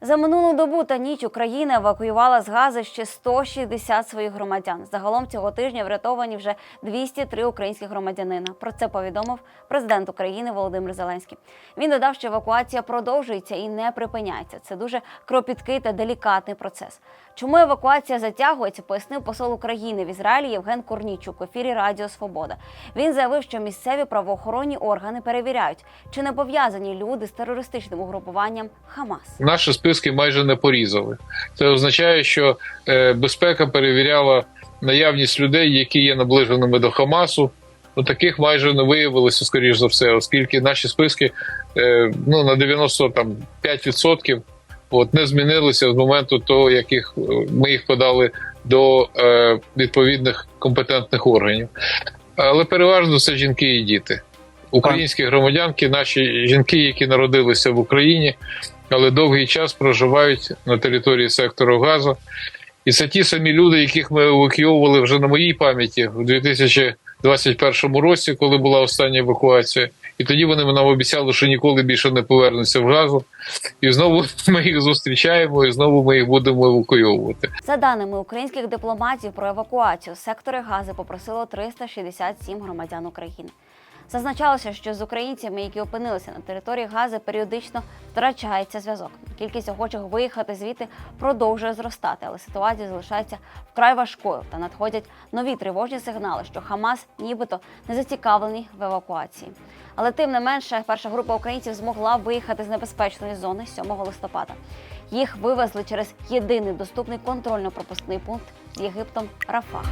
За минулу добу та ніч Україна евакуювала з Гази ще 160 своїх громадян. Загалом цього тижня врятовані вже 203 українських громадянина. Про це повідомив президент України Володимир Зеленський. Він додав, що евакуація продовжується і не припиняється. Це дуже кропіткий та делікатний процес. Чому евакуація затягується, пояснив посол України в Ізраїлі Євген Корнічук в ефірі Радіо Свобода. Він заявив, що місцеві правоохоронні органи перевіряють, чи не пов'язані люди з терористичним угрупуванням Хамас. Наші списки майже не порізали. Це означає, що е, безпека перевіряла наявність людей, які є наближеними до Хамасу. Ну, таких майже не виявилося, скоріш за все, оскільки наші списки е, ну, на 95% от, не змінилися з моменту того, як їх, ми їх подали до е, відповідних компетентних органів. Але переважно це жінки і діти. Українські громадянки, наші жінки, які народилися в Україні, але довгий час проживають на території сектору газу. І це ті самі люди, яких ми евакуйовували вже на моїй пам'яті у 2021 році, коли була остання евакуація. І тоді вони нам обіцяли, що ніколи більше не повернуться в газу. І знову ми їх зустрічаємо, і знову ми їх будемо евакуйовувати. За даними українських дипломатів про евакуацію, сектори Гази попросило 367 громадян України. Зазначалося, що з українцями, які опинилися на території Гази, періодично втрачається зв'язок. Кількість охочих виїхати звідти продовжує зростати, але ситуація залишається вкрай важкою та надходять нові тривожні сигнали, що Хамас нібито не зацікавлений в евакуації. Але тим не менше, перша група українців змогла виїхати з небезпечної зони 7 листопада. Їх вивезли через єдиний доступний контрольно-пропускний пункт з Єгиптом Рафах.